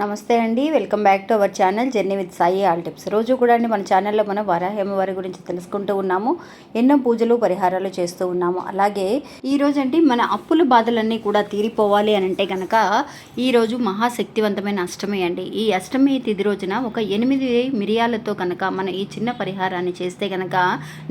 నమస్తే అండి welcome back to our channel journey with Sai all tips. రోజు కూడా అండి మన ఛానల్లో మనం వరాహేమవారి గురించి తెలుసుకుంటూ ఉన్నాము ఎన్నో పూజలు పరిహారాలు చేస్తూ ఉన్నాము. అలాగే ఈ రోజు అండి మన అప్పుల బాధలన్నీ కూడా తీరిపోవాలి అని అంటే కనుక ఈరోజు మహాశక్తివంతమైన అష్టమి అండి. ఈ అష్టమి తిది రోజున ఒక ఎనిమిది మిరియాలతో కనుక మన ఈ చిన్న పరిహారాన్ని చేస్తే కనుక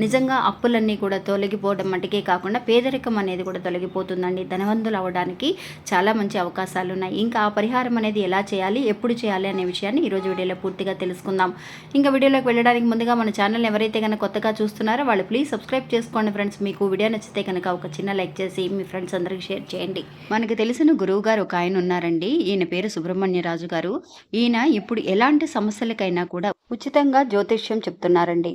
నిజంగా అప్పులన్నీ కూడా తొలగిపోవడం మటుకే కాకుండా పేదరికం అనేది కూడా తొలగిపోతుందండి. ధనవంతులు అవ్వడానికి చాలా మంచి అవకాశాలు ఉన్నాయి. ఇంకా ఆ పరిహారం అనేది ఎలా చేయాలి ఎప్పుడు చేయాలి అనే విషయాన్ని ఈరోజు వీడియోలో పూర్తిగా తెలుసుకుందాం. ఇంకా వీడియోలోకి వెళ్ళడానికి ముందుగా మన ఛానల్ ఎవరైతే కనుక కొత్తగా చూస్తున్నారో వాళ్ళు ప్లీజ్ సబ్స్క్రైబ్ చేసుకోండి ఫ్రెండ్స్. మీకు వీడియో నచ్చితే కనుక ఒక చిన్న లైక్ చేసి మీ ఫ్రెండ్స్ అందరికీ షేర్ చేయండి. మనకు తెలిసిన గురువు గారు ఒక ఆయన ఉన్నారండి. ఈయన పేరు సుబ్రహ్మణ్యరాజు గారు. ఈయన ఇప్పుడు ఎలాంటి సమస్యలకైనా కూడా ఉచితంగా జ్యోతిష్యం చెప్తున్నారండి.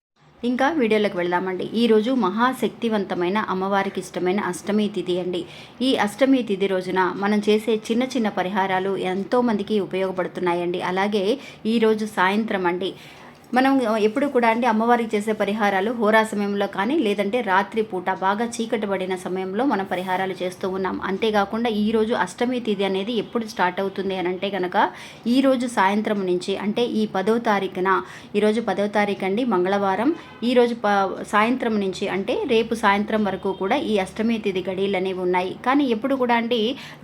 ఇంకా వీడియోలోకి వెళ్దామండి. ఈరోజు మహాశక్తివంతమైన అమ్మవారికి ఇష్టమైన అష్టమి తిథి అండి. ఈ అష్టమి తిథి రోజున మనం చేసే చిన్న చిన్న పరిహారాలు ఎంతోమందికి ఉపయోగపడుతున్నాయండి. అలాగే ఈరోజు సాయంత్రం అండి. మనం ఎప్పుడు కూడా అండి అమ్మవారికి చేసే పరిహారాలు హోరా సమయంలో కానీ లేదంటే రాత్రి పూట బాగా చీకటి పడిన సమయంలో మనం పరిహారాలు చేస్తూ ఉన్నాం. అంతేకాకుండా ఈరోజు అష్టమి తిథి అనేది ఎప్పుడు స్టార్ట్ అవుతుంది అని అంటే కనుక ఈరోజు సాయంత్రం నుంచి అంటే ఈ పదో తారీఖున ఈరోజు పదో తారీఖు అండి మంగళవారం ఈరోజు ప సాయంత్రం నుంచి అంటే రేపు సాయంత్రం వరకు కూడా ఈ అష్టమి తిథి గడియలు అనేవి ఉన్నాయి. కానీ ఎప్పుడు కూడా అండి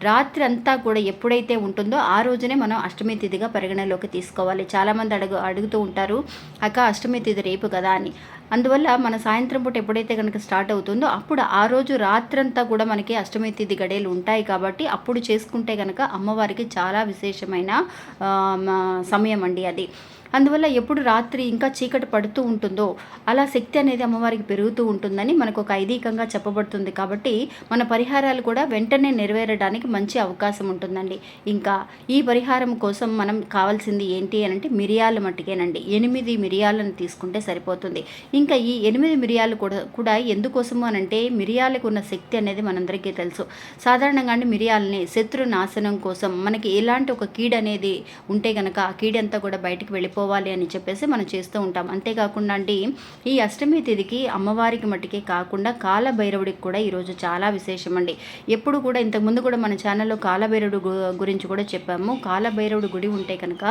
రాత్రి అంతా కూడా ఎప్పుడైతే ఉంటుందో ఆ రోజునే మనం అష్టమి తిథిగా పరిగణలోకి తీసుకోవాలి. చాలామంది అడుగు అడుగుతూ ఉంటారు అక్క అష్టమి తిథి రేపు కదా అని. అందువల్ల మన సాయంత్రం పూట ఎప్పుడైతే కనుక స్టార్ట్ అవుతుందో అప్పుడు ఆ రోజు రాత్రంతా కూడా మనకి అష్టమి తిథి గడియలు ఉంటాయి కాబట్టి అప్పుడు చేసుకుంటే కనుక అమ్మవారికి చాలా విశేషమైన సమయం అండి అది. అందువల్ల ఎప్పుడు రాత్రి ఇంకా చీకటి పడుతూ ఉంటుందో అలా శక్తి అనేది అమ్మవారికి పెరుగుతూ ఉంటుందని మనకు ఒక ఐదీకంగా చెప్పబడుతుంది కాబట్టి మన పరిహారాలు కూడా వెంటనే నెరవేరడానికి మంచి అవకాశం ఉంటుందండి. ఇంకా ఈ పరిహారం కోసం మనం కావాల్సింది ఏంటి అని అంటే మిరియాల మట్టుకేనండి. ఎనిమిది మిరియాలను తీసుకుంటే సరిపోతుంది. ఇంకా ఈ ఎనిమిది మిరియాలు కూడా కూడా ఎందుకోసము అని అంటే మిరియాలకు ఉన్న శక్తి అనేది మనందరికీ తెలుసు. సాధారణంగా అండి మిరియాలని శత్రు నాశనం కోసం మనకి ఎలాంటి ఒక కీడు అనేది ఉంటే కనుక ఆ కీడంతా కూడా బయటికి వెళ్ళిపోవాలి అని చెప్పేసి మనం చేస్తూ ఉంటాం. అంతేకాకుండా అండి ఈ అష్టమి తిథికి అమ్మవారికి మట్టికే కాకుండా కాలభైరవుడికి కూడా ఈరోజు చాలా విశేషం అండి ఎప్పుడు కూడా ఇంతకుముందు కూడా మన ఛానల్లో కాలభైరవుడు గురించి కూడా చెప్పాము. కాలభైరవుడు గుడి ఉంటే కనుక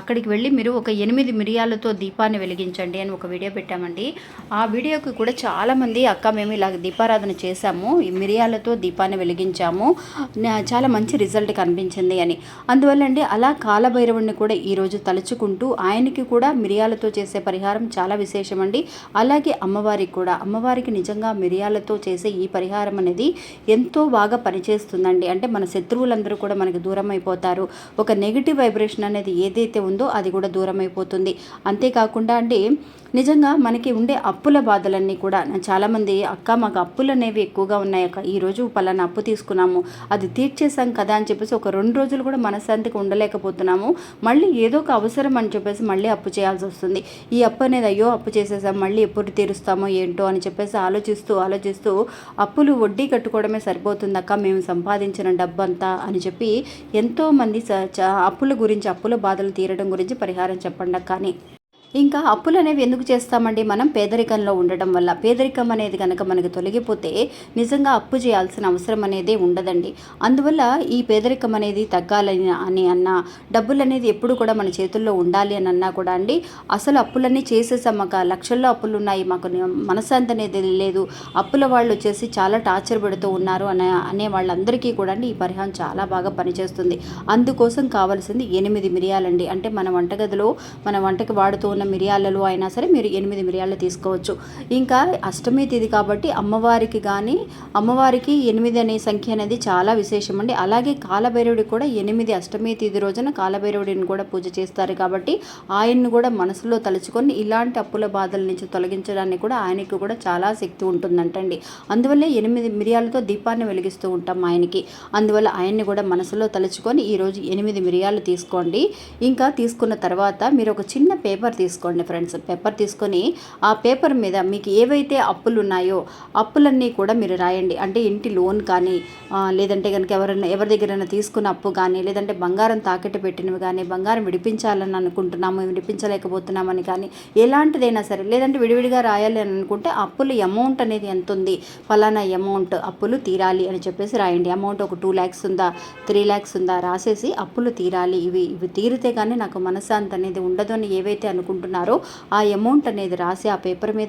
అక్కడికి వెళ్ళి మీరు ఒక ఎనిమిది మిరియాలతో దీపాన్ని వెలిగించండి అని ఒక వీడియో పెట్టామండి. ఆ వీడియోకి కూడా చాలామంది అక్క మేము ఇలా దీపారాధన చేశాము. ఈ మిరియాలతో దీపాన్ని వెలిగించాము. చాలా మంచి రిజల్ట్ కనిపించింది అని. అందువల్ల అండి అలా కాలభైరవుడిని కూడా ఈరోజు తలుచుకుంటూ ఆయనకి కూడా మిరియాలతో చేసే పరిహారం చాలా విశేషం అండి అలాగే అమ్మవారికి కూడా. అమ్మవారికి నిజంగా మిరియాలతో చేసే ఈ పరిహారం అనేది ఎంతో బాగా పనిచేస్తుందండి. అంటే మన శత్రువులందరూ కూడా మనకి దూరం అయిపోతారు. ఒక నెగిటివ్ వైబ్రేషన్ అనేది ఏదైతే ఉందో అది కూడా దూరం అయిపోతుంది. అంతేకాకుండా అండి నిజంగా మనకి ఉండే అప్పుల బాధలన్నీ కూడా చాలామంది అక్క మాకు అప్పులు అనేవి ఎక్కువగా ఉన్నాయి అక్క. ఈరోజు పలానా అప్పు తీసుకున్నాము అది తీర్చేసాం కదా అని చెప్పేసి ఒక రెండు రోజులు కూడా మనశ్శాంతికి ఉండలేకపోతున్నాము. మళ్ళీ ఏదో ఒక అవసరం అని చెప్పేసి మళ్ళీ అప్పు చేయాల్సి వస్తుంది. ఈ అప్పు అనేది అయ్యో అప్పు చేసేసాం మళ్ళీ ఎప్పుడు తీరుస్తామో ఏంటో అని చెప్పేసి ఆలోచిస్తూ ఆలోచిస్తూ అప్పులు వడ్డీ కట్టుకోవడమే సరిపోతుంది అక్క మేము సంపాదించిన డబ్బంతా అని చెప్పి ఎంతోమంది స- చ- అప్పుల గురించి అప్పుల బాధలు తీరడం గురించి పరిహారం చెప్పండి అక్క అని. ఇంకా అప్పులు అనేవి ఎందుకు చేస్తామండి? మనం పేదరికంలో ఉండడం వల్ల. పేదరికం అనేది కనుక మనకు తొలగిపోతే నిజంగా అప్పు చేయాల్సిన అవసరం అనేది ఉండదండి. అందువల్ల ఈ పేదరికం అనేది తగ్గాలని అని అన్నా డబ్బులు అనేది ఎప్పుడు కూడా మన చేతుల్లో ఉండాలి అని అన్నా కూడా అండి. అసలు అప్పులన్నీ చేసేసాం మాకు. లక్షల్లో అప్పులు ఉన్నాయి మాకు. ని- మనశ్శాంతి అనేది లేదు. అప్పుల వాళ్ళు వచ్చేసి చాలా టార్చర్ పెడుతూ ఉన్నారు అనే అనే వాళ్ళందరికీ కూడా అండి ఈ పరిహారం చాలా బాగా పనిచేస్తుంది. అందుకోసం కావాల్సింది ఎనిమిది మిరియాలండి. అంటే మన వంటగదిలో మన వంటకి వాడుతూ ఉన్న మిరియాలలో అయినా సరే మీరు ఎనిమిది మిరియాలు తీసుకోవచ్చు. ఇంకా అష్టమి తిది కాబట్టి అమ్మవారికి కానీ అమ్మవారికి ఎనిమిది అనే సంఖ్య అనేది చాలా విశేషం అండి. అలాగే కాలభైరవుడికి కూడా ఎనిమిది అష్టమి తిది రోజున కాలభైరవుడిని కూడా పూజ చేస్తారు కాబట్టి ఆయన్ని కూడా మనసులో తలుచుకొని ఇలాంటి అప్పుల బాధల నుంచి తొలగించడానికి కూడా ఆయనకు కూడా చాలా శక్తి ఉంటుందంటండి. అందువల్లే ఎనిమిది మిరియాలతో దీపాన్ని వెలిగిస్తూ ఉంటాం ఆయనకి. అందువల్ల ఆయన్ని కూడా మనసులో తలుచుకొని ఈరోజు ఎనిమిది మిరియాలు తీసుకోండి. ఇంకా తీసుకున్న తర్వాత మీరు ఒక చిన్న పేపర్ తీసుకు తీసుకోండి ఫ్రెండ్స్. పేపర్ తీసుకొని ఆ పేపర్ మీద మీకు ఏవైతే అప్పులు ఉన్నాయో అప్పులన్నీ కూడా మీరు రాయండి. అంటే ఇంటి లోన్ కానీ లేదంటే కనుక ఎవరైనా ఎవరి దగ్గరైనా తీసుకున్న అప్పు కానీ లేదంటే బంగారం తాకట్టు పెట్టినవి కానీ బంగారం విడిపించాలని అనుకుంటున్నాము విడిపించలేకపోతున్నామని కానీ ఎలాంటిదైనా సరే లేదంటే విడివిడిగా రాయాలి అని అనుకుంటే అప్పులు అమౌంట్ అనేది ఎంత ఉంది? ఫలానా అమౌంట్ అప్పులు తీరాలి అని చెప్పేసి రాయండి. అమౌంట్ ఒక టూ ల్యాక్స్ ఉందా త్రీ ల్యాక్స్ ఉందా రాసేసి అప్పులు తీరాలి. ఇవి ఇవి తీరితే కానీ నాకు మనశ్శాంతి అనేది ఉండదు అని ఏవైతే అనుకుంటున్నారో ఆ అమౌంట్ అనేది రాసి ఆ పేపర్ మీద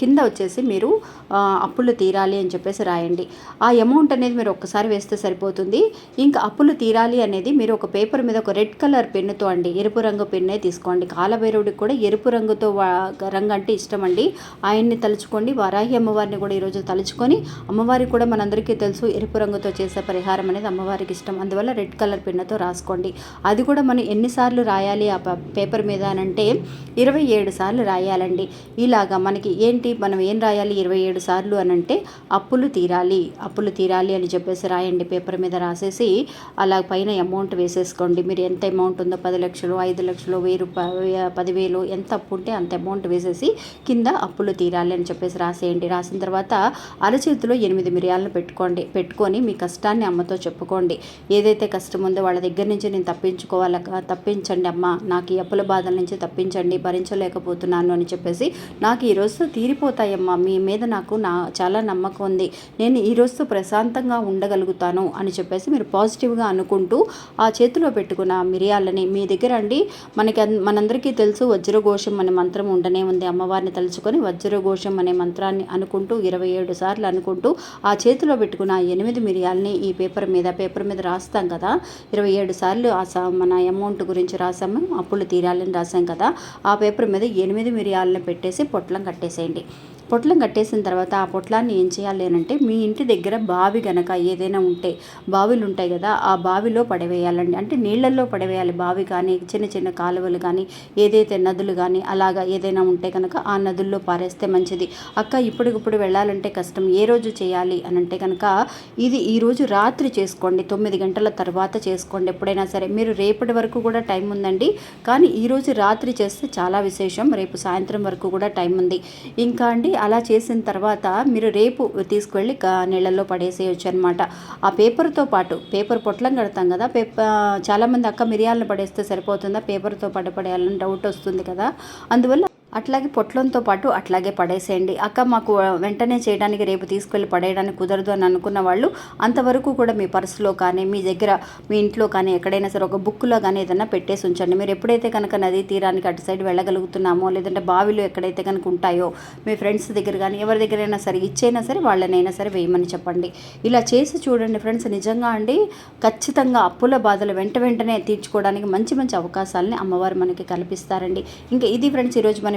కింద వచ్చేసి మీరు అప్పులు తీరాలి అని చెప్పేసి రాయండి. ఆ అమౌంట్ అనేది మీరు ఒక్కసారి వేస్తే సరిపోతుంది. ఇంకా అప్పులు తీరాలి అనేది మీరు ఒక పేపర్ మీద ఒక రెడ్ కలర్ పెన్నుతో అండి ఎరుపు రంగు పెన్నే తీసుకోండి. కాలభైరవుడికి కూడా ఎరుపు రంగుతో వా- రంగు అంటే ఇష్టం అండి. ఆయన్ని తలుచుకోండి వారాహి అమ్మవారిని కూడా ఈరోజు తలుచుకొని అమ్మవారికి కూడా మనందరికీ తెలుసు ఎరుపు రంగుతో చేసే పరిహారం అనేది అమ్మవారికి ఇష్టం. అందువల్ల రెడ్ కలర్ పెన్నుతో రాసుకోండి. అది కూడా మనం ఎన్నిసార్లు రాయాలి ఆ పేపర్ మీద అని అంటే ఇరవై ఏడు సార్లు రాయాలండి. ఇలాగా మనకి ఏంటి? మనం ఏం రాయాలి ఇరవై ఏడు సార్లు అని అంటే అప్పులు తీరాలి. అప్పులు తీరాలి అని చెప్పేసి రాయండి. పేపర్ మీద రాసేసి అలా పైన అమౌంట్ వేసేసుకోండి. మీరు ఎంత అమౌంట్ ఉందో పది లక్షలు ఐదు లక్షలు వెయ్యి రూపాయ పదివేలు ఎంత అప్పు ఉంటే అంత అమౌంట్ వేసేసి కింద అప్పులు తీరాలి అని చెప్పేసి రాసేయండి. రాసిన తర్వాత అరచేతిలో ఎనిమిది మిరియాలను పెట్టుకోండి. పెట్టుకొని మీ కష్టాన్ని అమ్మతో చెప్పుకోండి. ఏదైతే కష్టం ఉందో వాళ్ళ దగ్గర నుంచి నేను తప్పించుకోవాలక తప్పించండి అమ్మ. నాకు ఈ అప్పుల బాధల నుంచి తప్పించండి. భరించలేకపోతున్నాను అని చెప్పేసి నాకు ఈ రోజు తీరిపోతాయమ్మా. మీ మీద నాకు నా చాలా నమ్మకం ఉంది. నేను ఈ రోజు ప్రశాంతంగా ఉండగలుగుతాను అని చెప్పేసి మీరు పాజిటివ్గా అనుకుంటూ ఆ చేతిలో పెట్టుకున్న మిరియాలని మీ దగ్గర అండి. మనకి మనందరికీ తెలుసు వజ్రఘోషం అనే మంత్రం ఉండనే ఉంది. అమ్మవారిని తలుచుకొని వజ్రఘోషం అనే మంత్రాన్ని అనుకుంటూ ఇరవై ఏడు సార్లు అనుకుంటూ ఆ చేతిలో పెట్టుకున్న ఎనిమిది మిరియాలని ఈ పేపర్ మీద పేపర్ మీద రాస్తాం కదా. ఇరవై ఏడు సార్లు ఆ మన అమౌంట్ గురించి రాసాము అప్పులు తీరాలని రాసాం కదా. ఆ పేపర్ మీద ఎనిమిది మిరియాలను పెట్టేసి పొట్లం కట్టేసేయండి. పొట్లం కట్టేసిన తర్వాత ఆ పొట్లాన్ని ఏం చేయాలి అంటే మీ ఇంటి దగ్గర బావి గనక ఏదైనా ఉంటే బావిలు ఉంటాయి కదా ఆ బావిలో పడవేయాలండి. అంటే నీళ్ళల్లో పడవేయాలి. బావి కానీ చిన్న చిన్న కాలువలు కానీ ఏదైతే నదులు కానీ అలాగా ఏదైనా ఉంటే కనుక ఆ నదుల్లో పారేస్తే మంచిది. అక్క ఇప్పటికిప్పుడు వెళ్ళాలంటే కష్టం. ఏ రోజు చేయాలి అని అంటే కనుక ఇది ఈరోజు రాత్రి చేసుకోండి. తొమ్మిది గంటల తర్వాత చేసుకోండి ఎప్పుడైనా సరే. మీరు రేపటి వరకు కూడా టైం ఉందండి. కానీ ఈరోజు రాత్రి చేస్తే చాలా విశేషం. రేపు సాయంత్రం వరకు కూడా టైం ఉంది. ఇంకా అండి అలా చేసిన తర్వాత మీరు రేపు తీసుకువెళ్ళి నీళ్ళల్లో పడేసేయచ్చు అనమాట ఆ పేపర్తో పాటు పేపర్ పొట్లం కడతాం కదా పేపర్ చాలామంది అక్క మిరియాలను పడేస్తే సరిపోతుందా? పేపర్తో పడపడేయాలని డౌట్ వస్తుంది కదా. అందువల్ల అట్లాగే పొట్లంతో పాటు అట్లాగే పడేసేయండి. అక్క మాకు వెంటనే చేయడానికి రేపు తీసుకెళ్ళి పడేయడానికి కుదరదు అని అనుకున్న వాళ్ళు అంతవరకు కూడా మీ పర్సులో కానీ మీ దగ్గర మీ ఇంట్లో కానీ ఎక్కడైనా సరే ఒక బుక్లో కానీ ఏదైనా పెట్టేసి ఉంచండి. మీరు ఎప్పుడైతే కనుక నదీ తీరానికి అటు సైడ్ వెళ్ళగలుగుతున్నామో లేదంటే బావిలో ఎక్కడైతే కనుక ఉంటాయో మీ ఫ్రెండ్స్ దగ్గర కానీ ఎవరి దగ్గరైనా సరే ఇచ్చైనా సరే వాళ్ళనైనా సరే వేయమని చెప్పండి. ఇలా చేసి చూడండి ఫ్రెండ్స్ నిజంగా అండి ఖచ్చితంగా అప్పుల బాధలు వెంట వెంటనే తీర్చుకోవడానికి మంచి మంచి అవకాశాలని అమ్మవారు మనకి కల్పిస్తారండి. ఇంకా ఇది ఫ్రెండ్స్ ఈరోజు మన